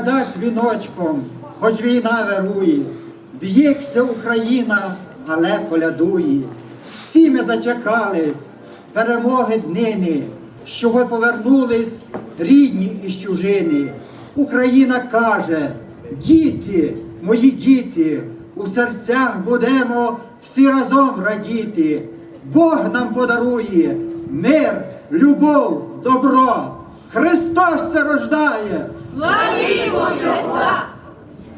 дзвіночком, хоч війна вирує, б'ється Україна, але колядує. Всі ми зачекались перемоги днини, щоб ви повернулись рідні із чужини. Україна каже, діти, мої діти, у серцях будемо всі разом радіти. Бог нам подарує мир, любов, добро. Христос се рождає! Славімо Христа!